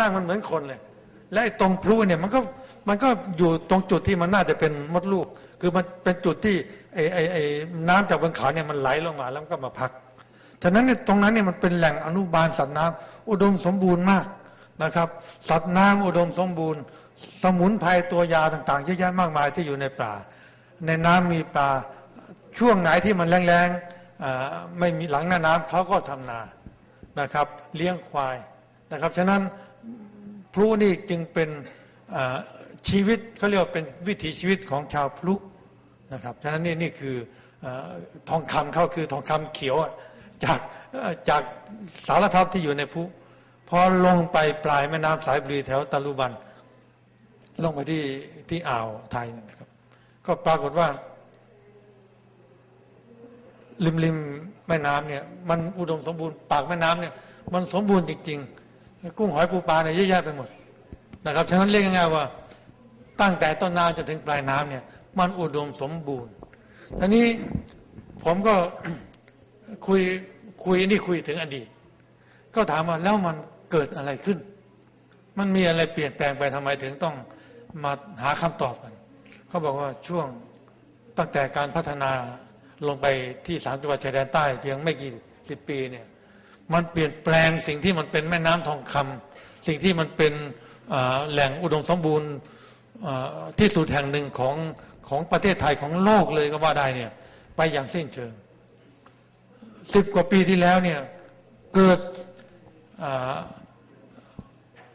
ร่างมันเหมือนคนเลย และไอ้ตรงพลุเนี่ยมันก็มันก็อยู่ตรงจุดที่มันน่าจะเป็นมดลูก คือมันเป็นจุดที่ไอ้ไอ้ไอ้น้ำจากบนเขาเนี่ยมันไหลลงมาแล้วก็มาพักฉะนั้นเนี่ยตรงนั้นเนี่ยมันเป็นแหล่งอนุบาลสัตว์น้ำอุดมสมบูรณ์มากนะครับ สัตว์น้ำอุดมสมบูรณ์ สมุนไพรตัวยาต่างๆเยอะแยะมากมายที่อยู่ในป่า ในน้ำมีปลาช่วงไหนที่มันแรงๆไม่มีหลังหน้าน้ำเขาก็ทำนานะครับ เลี้ยงควายนะครับ ฉะนั้น พลุนี่จึงเป็นชีวิตเขาเรียกว่าเป็นวิถีชีวิตของชาวพลุนะครับฉะนั้นนี่นี่คือทองคำเขาคือทองคำเขียวจากจากสารพัดที่อยู่ในพลุพอลงไปปลายแม่น้ำสายบุรีแถวตะลุบัน ลงไปที่ที่อ่าวไทยนะครับ ก็ปรากฏว่า ริมริมแม่น้ำเนี่ยมันอุดมสมบูรณ์ปากแม่น้ำเนี่ยมันสมบูรณ์จริง ๆ กุ้งหอยปูปลาเนี่ยเยอะแยะไปหมดนะครับฉะนั้นเรียกง่ายๆว่าตั้งแต่ต้นน้ำจนถึงปลายน้ำเนี่ย มันอุดมสมบูรณ์ทีนี้ผมก็คุยคุยนี่คุยถึงอดีต ก็ถามว่าแล้วมันเกิดอะไรขึ้น มันมีอะไรเปลี่ยนแปลงไปทำไมถึงต้องมาหาคำตอบกันเขาบอกว่าช่วงตั้งแต่การพัฒนาลงไปที่สามจังหวัดชายแดนใต้ เพียงไม่กี่สิบปีเนี่ย มันเปลี่ยนแปลงสิ่งที่มันเป็นแม่น้ำทองคำสิ่งที่มันเป็นแหล่งอุดมสมบูรณ์ที่สุดแห่งหนึ่งของของประเทศไทยของโลกเลยก็ว่าได้เนี่ยไปอย่างสิ้นเชิงสิบกว่าปีที่แล้วเนี่ยเกิด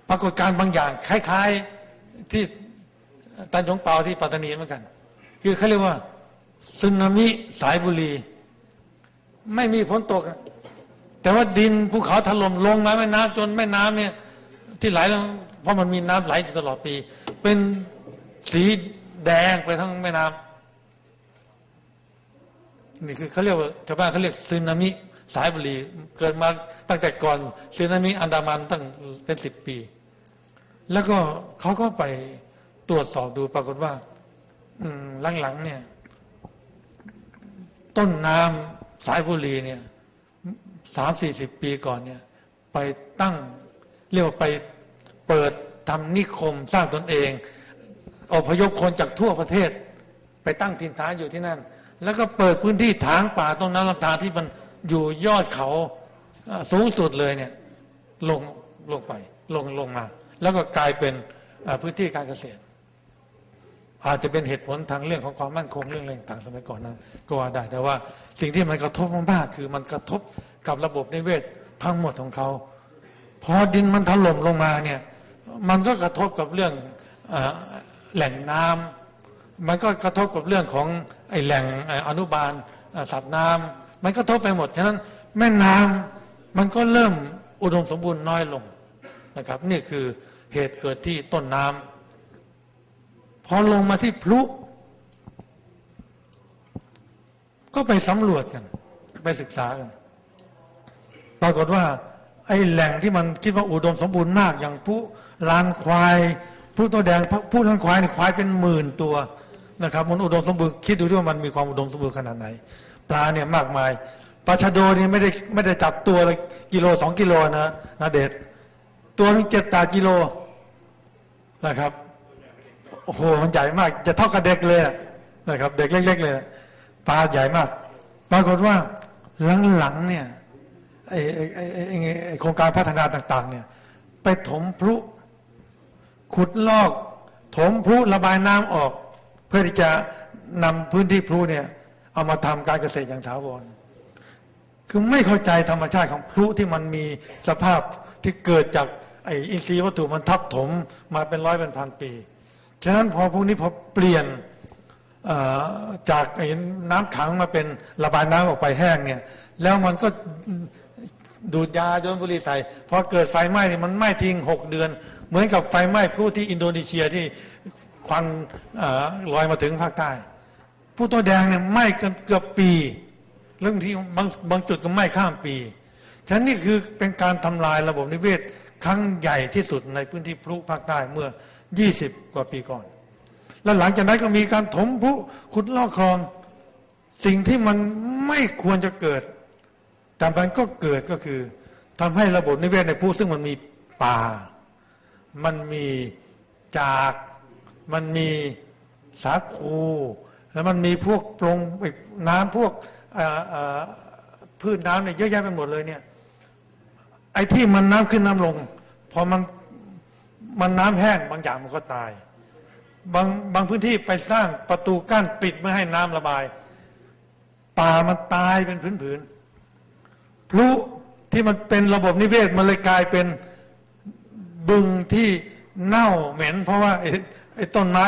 ปรากฏการณ์บางอย่าง คล้าย ๆที่ตันยงเปาที่ปัตตานีเหมือนกัน คือเขาเรียกว่าสึนามิสายบุรี ไม่มีฝนตก แต่ว่าดินภูเขาถล่มลงมาแม่น้ำจนแม่น้ำเนี่ย ที่ไหลเพราะมันมีน้ำไหลตลอดปี เป็นสีแดงไปทั้งแม่น้ำนี่คือเขาเรียกว่าชาวบ้านเขาเรียกสึนามิสายบุรีเกิดมาตั้งแต่ก่อนสึนามิอันดามันตั้งเป็นสิบปี แล้วก็เขาก็ไปตรวจสอบดูปรากฏว่าหลังๆเนี่ย ต้นน้ำสายบุรีเนี่ย สามสี่สิบปีก่อนเนี่ย ไปตั้งเรียกว่าไปเปิดทำนิคมสร้างตนเอง อพยพคนจากทั่วประเทศ ไปตั้งถิ่นฐานอยู่ที่นั่น แล้วก็เปิดพื้นที่ถางป่าต้นน้ำลำธารที่มันอยู่ยอดเขาสูงสุดเลยเนี่ยลงลงไปลงลงมา แล้วก็กลายเป็นพื้นที่การเกษตร อาจจะเป็นเหตุผลทางเรื่องของความมั่นคงเรื่องอะไรต่างสมัยก่อนนั้นก็ว่าได้แต่ว่าสิ่งที่มันกระทบมากคือมันกระทบกับระบบนิเวศทั้งหมดของเขาพอดินมันถล่มลงมาเนี่ยมันก็กระทบกับเรื่องแหล่งน้ำมันก็กระทบกับเรื่องของไอแหล่งอนุบาลสัตว์น้ำมันกระทบไปหมดฉะนั้นแม่น้ำมันก็เริ่มอุดมสมบูรณ์น้อยลงนะครับ นี่คือเหตุเกิดที่ต้นน้ำ พอลงมาที่พลุ ก็ไปสำรวจกัน ไปศึกษากัน ปรากฏว่า ไอ้แหล่งที่มันคิดว่าอุดมสมบูรณ์มาก อย่างผู้ลานควายผู้ตัวแดงผู้ลานควายนี่ควายเป็นหมื่นตัวนะครับ มันอุดมสมบูรณ์คิดดูที่ว่ามันมีความอุดมสมบูรณ์ขนาดไหน ปลาเนี่ยมากมายปลาชะโดนี่ไม่ได้ไม่ได้จับตัวละกิโลสองกิโลนะนะเด็ดตัวนึงเจ็ดตากิโลนะครับ โอ้โหมันใหญ่มาก จะเท่ากับเด็กเลยนะครับ เด็กเล็ก ๆ เลยปลาใหญ่มาก ปรากฏว่าหลังๆเนี่ยไอ้ไอ้ไอ้โครงการพัฒนาต่าง ๆ เนี่ย ไปถมพลุขุดลอก ถมพลุระบายน้ำออก เพื่อที่จะนำพื้นที่พลุเนี่ย เอามาทำการเกษตรอย่างถาวรคือไม่เข้าใจธรรมชาติของพลุที่มันมีสภาพที่เกิดจากไอ้อินทรีย์วัตถุมันทับถมมาเป็นร้อยเป็นพันปี ฉะนั้นพอพวกนี้พอเปลี่ยนจากน้ำขังมาเป็นระบายน้ำออกไปแห้งเนี่ย แล้วมันก็ดูดยาโยนบุหรี่ใส่พอเกิดไฟไหม้เนี่ยมันไหม้ทิ้งหกเดือน เหมือนกับไฟไหม้ผู้ที่อินโดนีเซียที่ควันลอยมาถึงภาคใต้ ผู้ตัวแดงเนี่ยไหม้กันเกือบปี เรื่องที่บางบางจุดก็ไหม้ข้ามปี ฉะนั้นนี่คือเป็นการทำลายระบบนิเวศครั้งใหญ่ที่สุดในพื้นที่พลุภาคใต้เมื่อ ยี่สิบกว่าปีก่อน แล้วหลังจากนั้นก็มีการถมผู้ขุดลอกคลอง สิ่งที่มันไม่ควรจะเกิดแต่มันก็เกิดก็คือทำให้ระบบนิเวศในผู้ซึ่งมันมีป่า มันมีจาก มันมีสาคู แล้วมันมีพวกปรงน้ำพวกพืชน้ำเนี่ยเยอะแยะไปหมดเลยเนี่ยไอ้ที่มันน้ำขึ้นน้ำลง พอมัน มันน้ำแห้งบางอย่างมันก็ตาย บางบางพื้นที่ไปสร้างประตูกั้นปิดไม่ให้น้ำระบาย ป่ามันตายเป็นผืนๆพลุที่มันเป็นระบบนิเวศมันเลยกลายเป็นบึงที่เน่าเหม็น เพราะว่าไอ้ไอ้ต้นไม้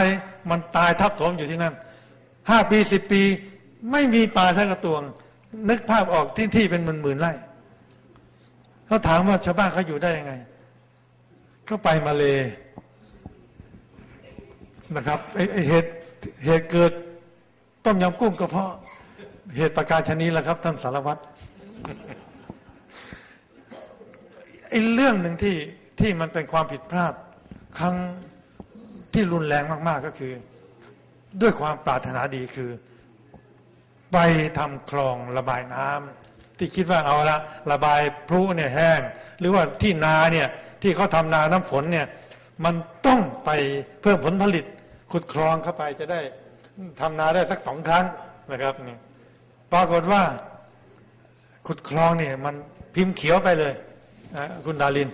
มันตายทับถมอยู่ที่นั่นห้าปีสิบปี ไม่มีป่าทั้งกระตวง นึกภาพออกที่ที่เป็นหมื่นๆไร่เขาถามว่าชาวบ้านเขาอยู่ได้ยังไง ก็ไปมาเลยนะครับไอไอเหตุเหตุเกิดต้มยำกุ้งก็เพราะเหตุประการชนี้แหละครับ ท่านสารวัตรไอเรื่องหนึ่งที่ที่มันเป็นความผิดพลาด ครั้งที่รุนแรงมาก ๆก็คือ ด้วยความปรารถนาดีคือ ไปทำคลองระบายน้ำที่คิดว่าเอาละระบายพลุเนี่ยแห้ง หรือว่าที่นาเนี่ย ที่เขาทำนาน้ำฝนเนี่ยมันต้องไปเพิ่มผลผลิตขุดคลองเข้าไปจะได้ทำนาได้สักสองครั้งนะครับนี่ปรากฏว่าขุดคลองเนี่ยมันพิมพ์เขียวไปเลยคุณดาริน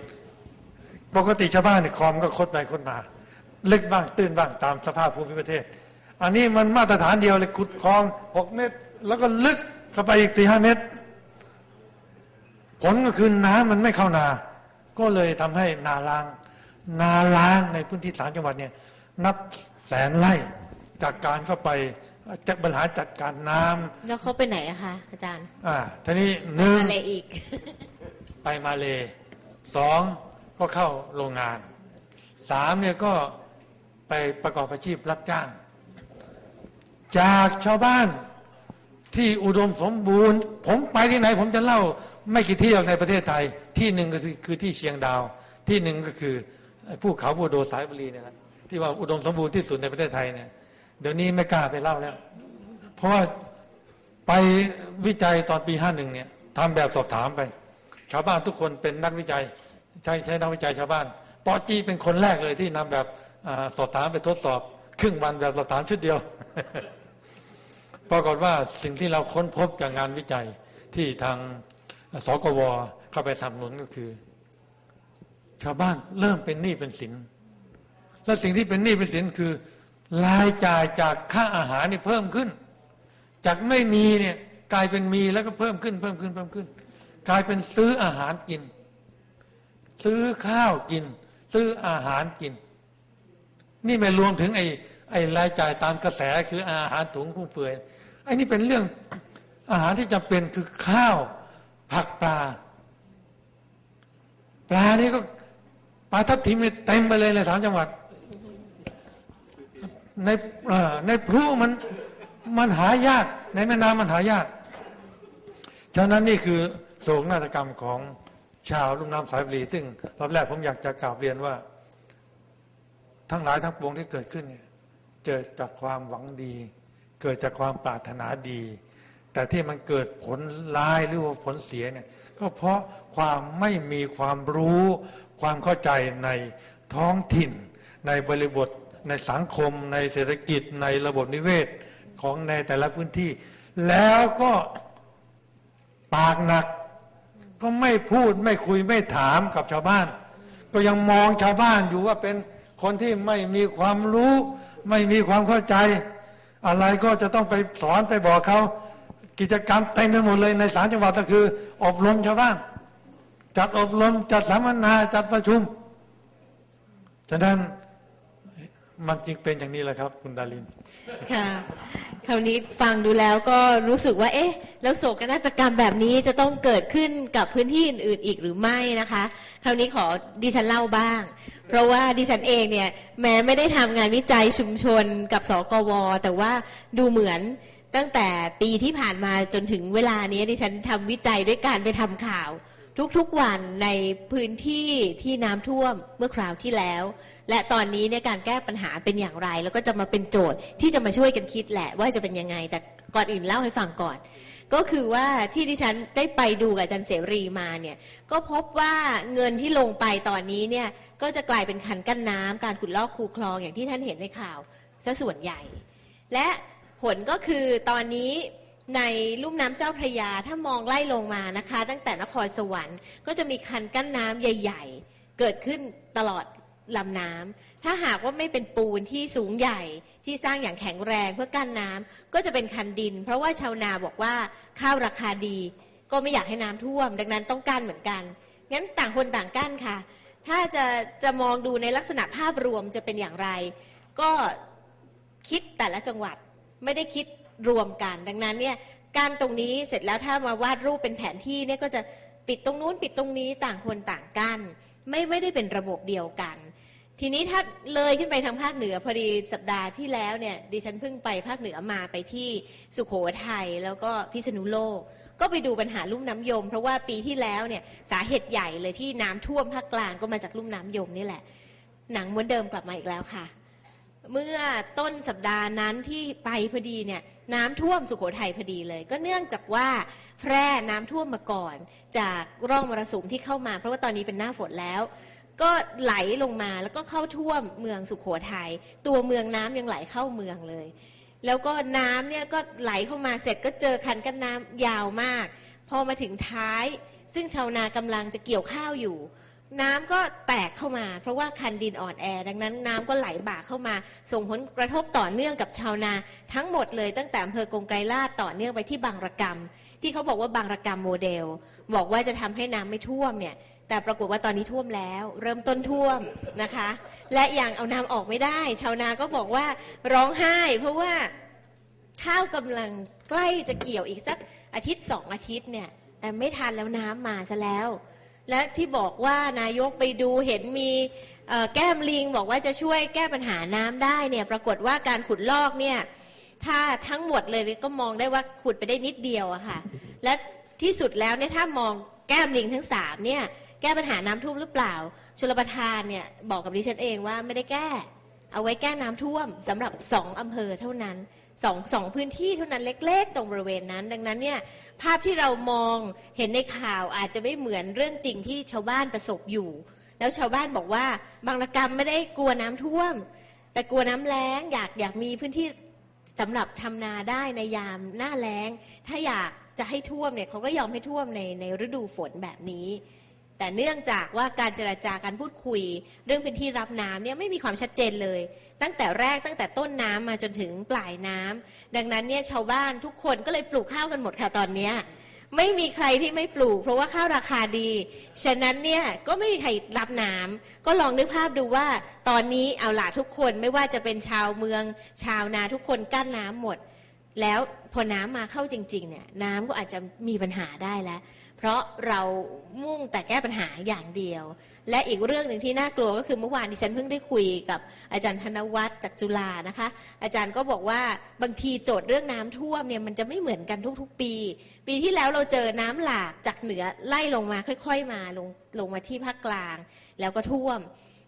ปกติชาวบ้านเนี่ยคลองก็คดไปคดมาลึกบ้างตื้นบ้างตามสภาพภูมิประเทศ อันนี้มันมาตรฐานเดียวเลยขุดคลองหกเมตร แล้วก็ลึกเข้าไปอีกตีห้าเมตร ผลก็คือน้ำมันไม่เข้านา ก็เลยทำให้นาล้าง นาล้างในพื้นที่สามจังหวัดเนี่ยนับแสนไร่จากการเข้าไปจะบริหารจัดการน้ำแล้วเขาไปไหนอะคะอาจารย์ อ่าทีนี้หนึ่งอะไรอีก ไปมาเลสองก็เข้าโรงงานสามเนี่ยก็ไปประกอบอาชีพรับจ้าง จากชาวบ้านที่อุดมสมบูรณ์ ผมไปที่ไหนผมจะเล่า ไม่กี่ที่หรอกในประเทศไทย ที่หนึ่งก็คือที่เชียงดาว ที่หนึ่งก็คือภูเขาบูโดสายบุรีเนี่ยที่ว่าอุดมสมบูรณ์ที่สุดในประเทศไทยเนี่ยเดี๋ยวนี้ไม่กล้าไปเล่าแล้ว เพราะว่าไปวิจัยตอนปีห้าหนึ่งเนี่ยทำแบบสอบถามไป ชาวบ้านทุกคนเป็นนักวิจัย ใช้ใช้นักวิจัยชาวบ้านปอจีเป็นคนแรกเลยที่นำแบบอสอบถามไปทดสอบ ครึ่งวันแบบสอบถามชุดเดียวปรากฏว่าสิ่งที่เราค้นพบจากงานวิจัยที่ทาง สกวเข้าไปสนับสนุนก็คือ ชาวบ้านเริ่มเป็นหนี้เป็นสิน และสิ่งที่เป็นหนี้เป็นสินคือรายจ่ายจากค่าอาหารนี่เพิ่มขึ้น จากไม่มีเนี่ยกลายเป็นมีแล้วก็เพิ่มขึ้นเพิ่มขึ้นเพิ่มขึ้น กลายเป็นซื้ออาหารกิน ซื้อข้าวกิน ซื้ออาหารกิน นี่ไม่รวมถึงไอ้ไอ้รายจ่ายตามกระแสคืออาหารถุงฟุ่มเฟือยไอ้นี่เป็นเรื่องอาหารที่จำเป็นคือข้าว ผักปลา ปลานี่ก็ปลาทับทิมเต็มไปเลยในสามจังหวัด ในในพลุมันมันหายาก ในแม่น้ำมันหายากฉะนั้นนี่คือโศกนาฏกรรมของชาวลุ่มน้ำสายบุรีซึ่งรอบแรกผมอยากจะกล่าวเรียนว่า ทั้งหลายทั้งปวงที่เกิดขึ้นเนี่ยเกิดจากความหวังดี เกิดจากความปรารถนาดี แต่ที่มันเกิดผลร้ายหรือว่าผลเสียเนี่ยก็เพราะความไม่มีความรู้ ความเข้าใจในท้องถิ่น ในบริบทในสังคม ในเศรษฐกิจในระบบนิเวศของในแต่ละพื้นที่ แล้วก็ปากหนัก ก็ไม่พูดไม่คุยไม่ถามกับชาวบ้าน ก็ยังมองชาวบ้านอยู่ว่าเป็นคนที่ไม่มีความรู้ ไม่มีความเข้าใจ อะไรก็จะต้องไปสอนไปบอกเขา กิจกรรมเต็มไปหมดเลยในสามจังหวัดก็คือ อบรมชาวบ้านจัดอบรมจัดสัมมนาจัดประชุม ฉะนั้นมันจึงเป็นอย่างนี้แหละครับ คุณดาริน ค่ะ คราวนี้ฟังดูแล้วก็รู้สึกว่า เอ๊ะ แล้วโศกนาฏกรรมแบบนี้จะต้องเกิดขึ้นกับพื้นที่อื่น ๆ อีกหรือไม่นะคะ คราวนี้ขอดิฉันเล่าบ้าง เพราะว่าดิฉันเองเนี่ย แม้ไม่ได้ทำงานวิจัยชุมชนกับสกว แต่ว่าดูเหมือน ตั้งแต่ปีที่ผ่านมาจนถึงเวลานี้ดิฉันทำวิจัยด้วยการไปทำข่าว ทุกๆวันในพื้นที่ที่น้ำท่วมเมื่อคราวที่แล้ว และตอนนี้เนี่ยการแก้ปัญหาเป็นอย่างไร แล้วก็จะมาเป็นโจทย์ที่จะมาช่วยกันคิดแหละ ว่าจะเป็นยังไง แต่ก่อนอื่นเล่าให้ฟังก่อน ก็คือว่าที่ดิฉันได้ไปดูกับอาจารย์เสรีมาเนี่ยก็พบว่าเงินที่ลงไปตอนนี้เนี่ยก็จะกลายเป็นคันกั้นน้ำการขุดลอกคูคลองอย่างที่ท่านเห็นในข่าวซะส่วนใหญ่ และ ผลก็คือตอนนี้ในลุ่มน้ำเจ้าพระยาถ้ามองไล่ลงมานะคะ ตั้งแต่นครสวรรค์ก็จะมีคันกั้นน้ำใหญ่ ๆ เกิดขึ้นตลอดลำน้ำถ้าหากว่าไม่เป็นปูนที่สูงใหญ่ที่สร้างอย่างแข็งแรงเพื่อกั้นน้ำก็จะเป็นคันดิน เพราะว่าชาวนาบอกว่าข้าวราคาดี ก็ไม่อยากให้น้ำท่วม ดังนั้นต้องกั้นเหมือนกัน งั้นต่างคนต่างกั้นค่ะ ถ้าจะจะมองดูในลักษณะภาพรวมจะเป็นอย่างไร ก็คิดแต่ละจังหวัด ไม่ได้คิดรวมกัน ดังนั้นเนี่ยการตรงนี้เสร็จแล้วถ้ามาวาดรูปเป็นแผนที่เนี่ยก็จะปิดตรงนู้นปิดตรงนี้ต่างคนต่างกันไม่ไม่ได้เป็นระบบเดียวกัน ทีนี้ถ้าเลยขึ้นไปทางภาคเหนือพอดีสัปดาห์ที่แล้วเนี่ยดิฉันเพิ่งไปภาคเหนือมาไปที่สุโขทัยแล้วก็พิษณุโลก ก็ไปดูปัญหาลุ่มน้ำยม เพราะว่าปีที่แล้วเนี่ยสาเหตุใหญ่เลยที่น้ำท่วมภาคกลางก็มาจากลุ่มน้ำยมนี่แหละ หนังม้วนเดิมกลับมาอีกแล้วค่ะ เมื่อต้นสัปดาห์นั้นที่ไปพอดีเนี่ยน้ำท่วมสุโขทัยพอดีเลย ก็เนื่องจากว่าแพร่น้ำท่วมมาก่อน จากร่องมรสุมที่เข้ามา เพราะว่าตอนนี้เป็นหน้าฝนแล้ว ก็ไหลลงมาแล้วก็เข้าท่วมเมืองสุโขทัยตัวเมืองน้ำยังไหลเข้าเมืองเลย แล้วก็น้ำเนี่ยก็ไหลเข้ามาเสร็จก็เจอคันกั้นน้ำยาวมาก พอมาถึงท้าย ซึ่งชาวนากำลังจะเกี่ยวข้าวอยู่ น้ำก็แตกเข้ามา เพราะว่าคันดินอ่อนแอ ดังนั้นน้ำก็ไหลบ่าเข้ามา ส่งผลกระทบต่อเนื่องกับชาวนา ทั้งหมดเลยตั้งแต่อำเภอกงไกรลาดต่อเนื่องไปที่บางระกำที่เขาบอกว่าบางระกำโมเดล บอกว่าจะทำให้น้ำไม่ท่วมเนี่ยแต่ปรากฏว่าตอนนี้ท่วมแล้ว เริ่มต้นท่วมนะคะ และอย่างเอาน้ำออกไม่ได้ ชาวนาก็บอกว่าร้องไห้ เพราะว่าข้าวกำลังใกล้จะเกี่ยวอีกสักอาทิตย์สองอาทิตย์เนี่ยแต่ไม่ทันแล้วน้ำมาซะแล้ว และที่บอกว่านายกไปดูเห็นมีแก้มลิงบอกว่าจะช่วยแก้ปัญหาน้ำได้เนี่ยปรากฏว่าการขุดลอกเนี่ยถ้าทั้งหมดเลยก็มองได้ว่าขุดไปได้นิดเดียวอะค่ะและที่สุดแล้วเนี่ยถ้ามองแก้มลิงทั้งสามเนี่ยแก้ปัญหาน้ำท่วมหรือเปล่า ชลประทานเนี่ยบอกกับดิฉันเองว่าไม่ได้แก้ เอาไว้แก้น้ำท่วมสำหรับสองอำเภอเท่านั้น สองสองพื้นที่เท่านั้นเล็ก ๆ ตรงบริเวณนั้น ดังนั้นเนี่ยภาพที่เรามองเห็นในข่าวอาจจะไม่เหมือนเรื่องจริงที่ชาวบ้านประสบอยู่ แล้วชาวบ้านบอกว่าบางระกรรมไม่ได้กลัวน้ำท่วม แต่กลัวน้ำแล้งอยากอยากมีพื้นที่สำหรับทำนาได้ในยามหน้าแล้ง ถ้าอยากจะให้ท่วมเนี่ยเขาก็ยอมให้ท่วมในในฤดูฝนแบบนี้ แต่เนื่องจากว่าการเจราจาการพูดคุย เรื่องพื้นที่รับน้ำเนี่ยไม่มีความชัดเจนเลย ตั้งแต่แรกตั้งแต่ต้นน้ำมาจนถึงปลายน้ำดังนั้นเนี่ยชาวบ้านทุกคนก็เลยปลูกข้าวกันหมดค่ะตอนเนี้ยไม่มีใครที่ไม่ปลูก เพราะว่าข้าวราคาดี ฉะนั้นเนี่ยก็ไม่มีใครรับน้ำก็ลองนึกภาพดูว่า ตอนนี้เอาล่ะทุกคนไม่ว่าจะเป็นชาวเมือง ชาวนาทุกคนกั้นน้ำหมด แล้วพอน้ำมาเข้าจริงๆเนี่ยน้ำก็อาจจะมีปัญหาได้แล้ว เพราะเรามุ่งแต่แก้ปัญหาอย่างเดียว และอีกเรื่องหนึ่งที่น่ากลัวก็คือเมื่อวานที่ฉันเพิ่งได้คุยกับอาจารย์ธนวัฒน์จากจุฬานะคะ อาจารย์ก็บอกว่าบางทีโจทย์เรื่องน้ำท่วมเนี่ยมันจะไม่เหมือนกันทุกๆ ปี ปีที่แล้วเราเจอน้ำหลากจากเหนือไล่ลงมาค่อย ๆ มาลงลงมาที่ภาคกลาง แล้วก็ท่วม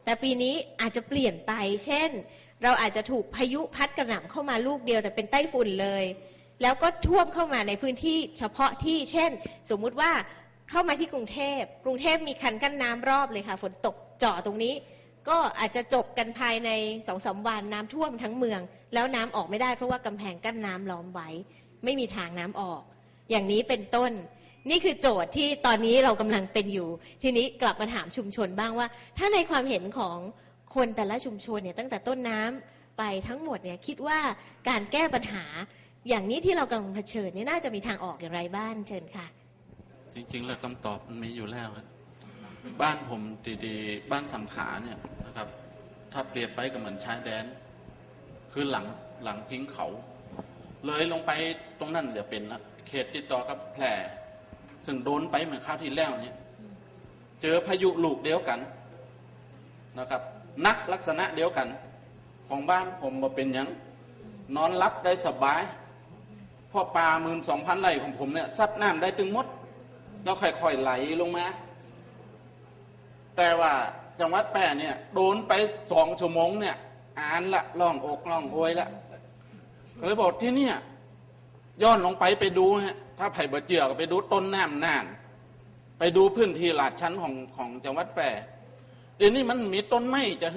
แต่ปีนี้อาจจะเปลี่ยนไป เช่น เราอาจจะถูกพายุพัดกระหน่ำเข้ามาลูกเดียวแต่เป็นไต้ฝุ่นเลย แล้วก็ท่วมเข้ามาในพื้นที่เฉพาะที่ เช่น สมมุติว่าเข้ามาที่กรุงเทพกรุงเทพมีคันกั้นน้ำรอบเลยค่ะ ฝนตกเจาะตรงนี้ ก็อาจจะจบกันภายในสองสาวันน้ำท่วมทั้งเมือง แล้วน้ำออกไม่ได้เพราะว่ากำแพงกั้นน้ำล้อมไว้ ไม่มีทางน้ำออก อย่างนี้เป็นต้น นี่คือโจทย์ที่ตอนนี้เรากำลังเป็นอยู่ ทีนี้กลับมาถามชุมชนบ้างว่า ถ้าในความเห็นของ คนแต่ละชุมชนเนี่ยตั้งแต่ต้นน้ำไปทั้งหมดเนี่ยคิดว่าการแก้ปัญหาอย่างนี้ที่เรากำลังเผชิญเนี่ยน่าจะมีทางออกอย่างไรบ้างเชิญค่ะ จริงๆ แล้วคำตอบมันมีอยู่แล้วครับบ้านผมดีๆ บ้านสังขาเนี่ยนะครับ ถ้าเปรียบไปก็เหมือนชายแดน คือหลังหลังพิงเขา เลยลงไปตรงนั้นจะเป็นนะเขตติดต่อกับแพร่ซึ่งโดนไปเหมือนข้าวที่แล้วเนี่ย เจอพายุลูกเดียวกันนะครับ นักลักษณะเดียวกัน ของบ้านผมก็เป็นอย่างนอนรับได้สบายพ่อปลาหมื่นสองพันไร่ของผมเนี่ยซับน้ำได้ตึงมด แล้วค่อยๆไหลลงมา แต่ว่าจังหวัดแปรเนี่ยโดนไปสองชั่วโมงเนี่ยอ่านละล่องอกล่องโอยละเลยบอกที่เนี่ยย้อนลงไปไปดูฮะถ้าไผ่บะเจือก็ไปดูต้นน้ำน่าน ไปดูพื้นที่ลาดชั้นของของจังหวัดแปร เดี๋ยวนี้มันมีต้นไม้จะ